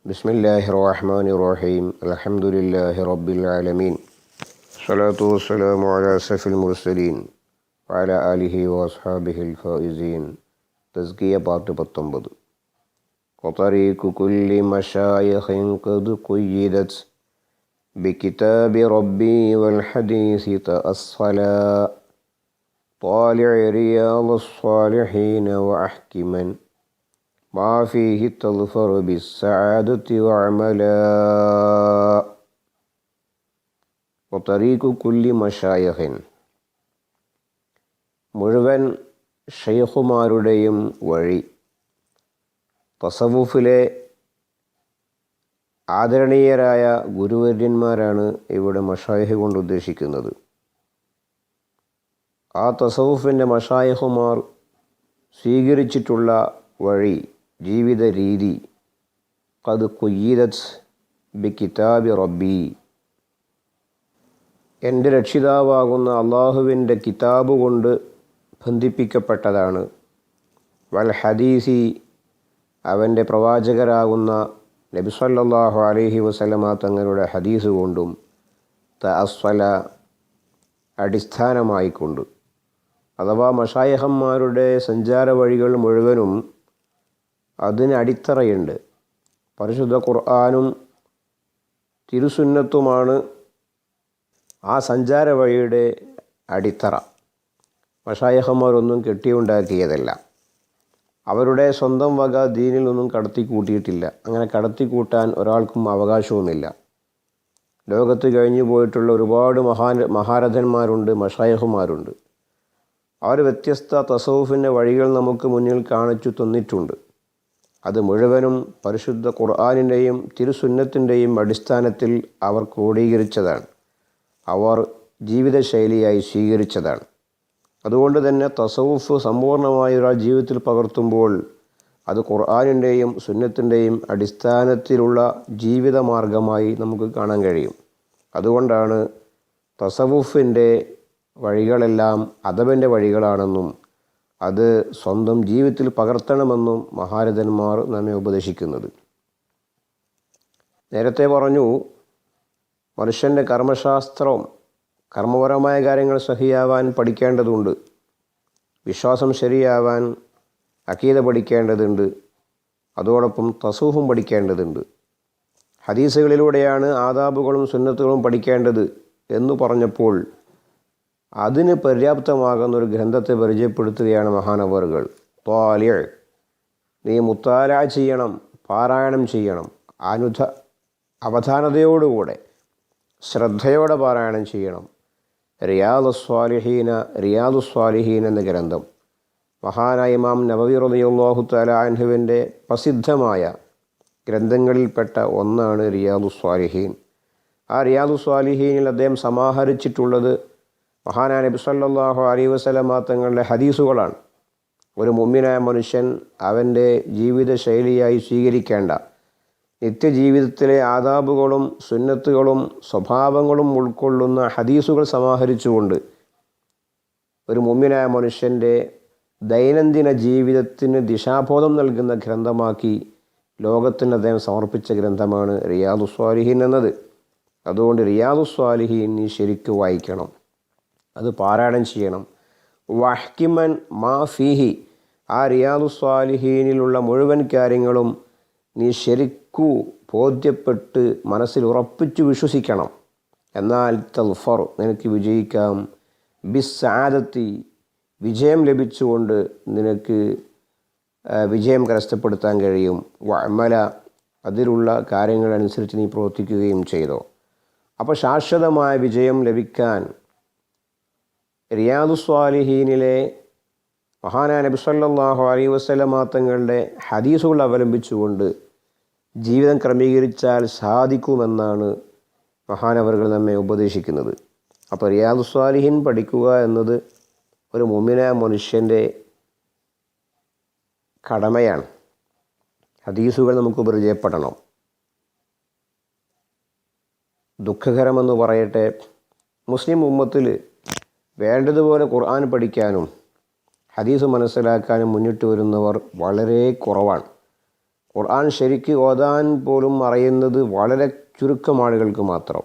بسم الله الرحمن الرحيم. الحمد لله رب العالمين. الصلاة والسلام على أسف المرسلين وعلى آله وأصحابه الفائزين. تزكية بارت بطنبض. وطريق كل مشايخ قد قيدت. بكتاب ربي والحديث تأصلا. طالع رياض الصالحين وأحكما. ما فيه تظفر بالسعادة وعملا وطريق كل مشايخ മുഴുവൻ ഷെയ്ഖുമാരുടെയും വഴി തസവുഫിലെ ആദരണീയരായ ഗുരുവര്യന്മാരാണ് ഇവിടെ മഷായഹ് കൊണ്ട് ഉദ്ദേശിക്കുന്നത് ആ തസവുഫിൻ്റെ മഷായഹുമാർ സ്വീകരിച്ചിട്ടുള്ള വഴി ജീവിത രീതി കത് കുയ്യീദത്ത് ബി കിതാബി റബ്ബി. എന്റെ രക്ഷിതാവാകുന്ന അള്ളാഹുവിന്റെ കിതാബ് കൊണ്ട് ബന്ധിപ്പിക്കപ്പെട്ടതാണ്. വൽ ഹദീസി അവന്റെ പ്രവാചകരാകുന്ന നബിസല്ലാഹു അലഹി വസല്ലമ തങ്ങളുടെ ഹദീസ് കൊണ്ടും തഅസ്വല അടിസ്ഥാനമായിക്കൊണ്ട്. അഥവാ മഷായഹന്മാരുടെ സഞ്ചാര വഴികൾ മുഴുവനും അതിന് അടിത്തറയുണ്ട്. പരിശുദ്ധ ഖുർആാനും തിരുസുന്നത്തുമാണ് ആ സഞ്ചാര വഴിയുടെ അടിത്തറ. മഷായഹന്മാരൊന്നും കെട്ടിയുണ്ടാക്കിയതല്ല. അവരുടെ സ്വന്തം വക ദീനിൽ ഒന്നും കടത്തി കൂട്ടിയിട്ടില്ല. അങ്ങനെ കടത്തി കൂട്ടാൻ ഒരാൾക്കും അവകാശവുമില്ല. ലോകത്ത് കഴിഞ്ഞു പോയിട്ടുള്ള ഒരുപാട് മഹാ മഹാരഥന്മാരുണ്ട് മഷായഹുമാരുണ്ട് അവർ വ്യത്യസ്ത തസൗഫിന്റെ വഴികൾ നമുക്ക് മുന്നിൽ കാണിച്ചു തന്നിട്ടുണ്ട്. അത് മുഴുവനും പരിശുദ്ധ ഖുർആാനിന്റെയും തിരുസുന്നത്തിന്റെയും അടിസ്ഥാനത്തിൽ അവർ ക്രോഡീകരിച്ചതാണ്. അവർ ജീവിതശൈലിയായി സ്വീകരിച്ചതാണ്. അതുകൊണ്ട് തന്നെ തസവുഫ് സമ്പൂർണമായി ഒരാൾ ജീവിതത്തിൽ പകർത്തുമ്പോൾ അത് ഖുർആാനിന്റെയും സുന്നത്തിന്റെയും അടിസ്ഥാനത്തിലുള്ള ജീവിത മാർഗമായി നമുക്ക് കാണാൻ കഴിയും. അതുകൊണ്ടാണ് തസവുഫിന്റെ വഴികളെല്ലാം അദബന്റെ വഴികളാണെന്നും അത് സ്വന്തം ജീവിതത്തിൽ പകർത്തണമെന്നും മഹാരഥന്മാർ നമ്മെ ഉപദേശിക്കുന്നത്. നേരത്തെ പറഞ്ഞു മനുഷ്യന്റെ കർമ്മശാസ്ത്രം കർമ്മപരമായ കാര്യങ്ങൾ സഹിയാവാൻ പഠിക്കേണ്ടതുണ്ട്. വിശ്വാസം ശരിയാവാൻ അക്കീത പഠിക്കേണ്ടതുണ്ട്. അതോടൊപ്പം തസൂഫും പഠിക്കേണ്ടതുണ്ട്. ഹദീസുകളിലൂടെയാണ് ആദാബുകളും സുന്നത്തുകളും പഠിക്കേണ്ടത് എന്ന് പറഞ്ഞപ്പോൾ അതിന് പര്യാപ്തമാകുന്ന ഒരു ഗ്രന്ഥത്തെ പരിചയപ്പെടുത്തുകയാണ് മഹാനവറുകൾ. തോലിയ നീ മുത്താല ചെയ്യണം പാരായണം ചെയ്യണം അനുധ അവധാനതയോടുകൂടെ ശ്രദ്ധയോടെ പാരായണം ചെയ്യണം. റിയാദു സ്വാലിഹീന റിയാദു സ്വാലിഹീൻ എന്ന ഗ്രന്ഥം. മഹാനായ ഇമാം നബവി റബിയുള്ളാഹു തലാൻഹുവിന്റെ പ്രസിദ്ധമായ ഗ്രന്ഥങ്ങളിൽപ്പെട്ട ഒന്നാണ് റിയാദു സ്വാലിഹീൻ ആ റിയാദു സ്വാലിഹീനിൽ അദ്ദേഹം സമാഹരിച്ചിട്ടുള്ളത് മഹാനാ നബി സല്ലാഹു അലൈ വസ്ലമാ തങ്ങളുടെ ഹദീസുകളാണ്. ഒരു മുമ്മിനായ മനുഷ്യൻ അവന്റെ ജീവിത ശൈലിയായി സ്വീകരിക്കേണ്ട. നിത്യജീവിതത്തിലെ ആദാബുകളും സുന്നത്തുകളും സ്വഭാവങ്ങളും ഉൾക്കൊള്ളുന്ന ഹദീസുകൾ സമാഹരിച്ചുകൊണ്ട് ഒരു മുമ്മിനായ മനുഷ്യന്റെ ദൈനംദിന ജീവിതത്തിന് ദിശാബോധം നൽകുന്ന ഗ്രന്ഥമാക്കി ലോകത്തിന് അദ്ദേഹം സമർപ്പിച്ച ഗ്രന്ഥമാണ് റിയാദുസ്വാലിഹീൻ എന്നത്. അതുകൊണ്ട് റിയാദുസ്വാലിഹീൻ നീ ശരിക്കും വായിക്കണം. അത് പാരായണം ചെയ്യണം. വഹ്കിമൻ മാ ഫീഹി ആ റിയാദു സ്വാലിഹീനിലുള്ള മുഴുവൻ കാര്യങ്ങളും നീ ശരിക്കു ബോധ്യപ്പെട്ട് മനസ്സിൽ ഉറപ്പിച്ചു വിശ്വസിക്കണം. എന്നാൽ തൽഫർ നിനക്ക് വിജയിക്കാം. ബിസ്സാദത്തി വിജയം ലഭിച്ചുകൊണ്ട് നിനക്ക് വിജയം കരസ്ഥപ്പെടുത്താൻ കഴിയും. വമല അതിലുള്ള കാര്യങ്ങളനുസരിച്ച് നീ പ്രവർത്തിക്കുകയും ചെയ്തോ. അപ്പോൾ ശാശ്വതമായ വിജയം ലഭിക്കാൻ റിയാദു സ്വാലിഹീനിലെ മഹാനാ നബി സല്ലാഹു അലൈ വസ്ലം തങ്ങളുടെ ഹദീസുകൾ അവലംബിച്ചുകൊണ്ട് ജീവിതം ക്രമീകരിച്ചാൽ സാധിക്കുമെന്നാണ് മഹാനവറുകൾ നമ്മെ ഉപദേശിക്കുന്നത്. അപ്പോൾ റിയാദു സ്വാലിഹിൻ പഠിക്കുക എന്നത് ഒരു മുമ്മിന മനുഷ്യന്റെ കടമയാണ്. ഹദീസുകൾ നമുക്ക് പരിചയപ്പെടണം. ദുഃഖകരമെന്ന് പറയട്ടെ മുസ്ലിം ഉമ്മത്തിൽ വേണ്ടതുപോലെ ഖുർആൻ പഠിക്കാനും ഹദീസ് മനസ്സിലാക്കാനും മുന്നിട്ട് വരുന്നവർ വളരെ കുറവാണ്. ഖുർആൻ ശരിക്ക് ഓതാൻ പോലും അറിയുന്നത് വളരെ ചുരുക്കം ആളുകൾക്ക് മാത്രം.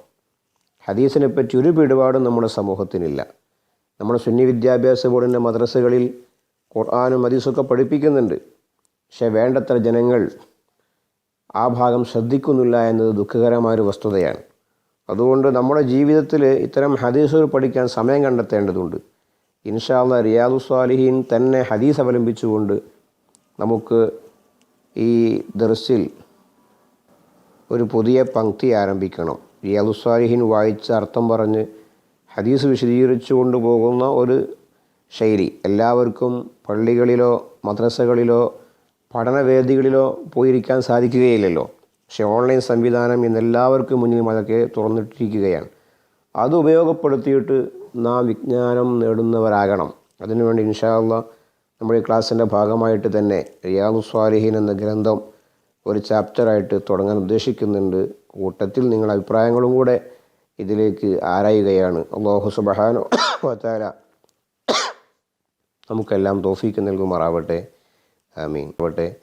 ഹദീസിനെ പറ്റി ഒരു പിടിപാടും നമ്മുടെ സമൂഹത്തിനില്ല. നമ്മുടെ സുന്നി വിദ്യാഭ്യാസ ബോർഡിന്റെ മദ്രസകളിൽ ഖുർആാനും ഹദീസൊക്കെ പഠിപ്പിക്കുന്നുണ്ട്. പക്ഷേ വേണ്ടത്ര ജനങ്ങൾ ആ ഭാഗം ശ്രദ്ധിക്കുന്നില്ല എന്നത് ദുഃഖകരമായൊരു വസ്തുതയാണ്. അതുകൊണ്ട് നമ്മുടെ ജീവിതത്തിൽ ഇത്തരം ഹദീസുകൾ പഠിക്കാൻ സമയം കണ്ടെത്തേണ്ടതുണ്ട്. ഇൻഷാല്ല റിയാദു സ്വാലിഹീൻ തന്നെ ഹദീസ് അവലംബിച്ചുകൊണ്ട് നമുക്ക് ഈ ദർസിൽ ഒരു പുതിയ പങ്ക്തി ആരംഭിക്കണം. റിയാദു സ്വാലിഹീൻ വായിച്ച അർത്ഥം പറഞ്ഞ് ഹദീസ് വിശദീകരിച്ചു കൊണ്ടുപോകുന്ന ഒരു ശൈലി. എല്ലാവർക്കും പള്ളികളിലോ മദ്രസകളിലോ പഠനവേദികളിലോ പോയിരിക്കാൻ സാധിക്കുകയില്ലല്ലോ. പക്ഷേ ഓൺലൈൻ സംവിധാനം ഇന്ന് എല്ലാവർക്കും മുന്നിൽ അതൊക്കെ തുറന്നിട്ടിരിക്കുകയാണ്. അത് ഉപയോഗപ്പെടുത്തിയിട്ട് നാം വിജ്ഞാനം നേടുന്നവരാകണം. അതിനുവേണ്ടി ഇൻഷാല്ല നമ്മുടെ ഈ ക്ലാസ്സിന്റെ ഭാഗമായിട്ട് തന്നെ റിയാദു സ്വാലിഹീൻ എന്ന ഗ്രന്ഥം ഒരു ചാപ്റ്ററായിട്ട് തുടങ്ങാൻ ഉദ്ദേശിക്കുന്നുണ്ട്. കൂട്ടത്തിൽ നിങ്ങൾ അഭിപ്രായങ്ങളും കൂടെ ഇതിലേക്ക് ആരായുകയാണ്. അള്ളാഹു സുബഹാനോ വത്താര നമുക്കെല്ലാം തോഫീക്ക് നൽകുമാറാവട്ടെ. ആമീൻ. ആവട്ടെ.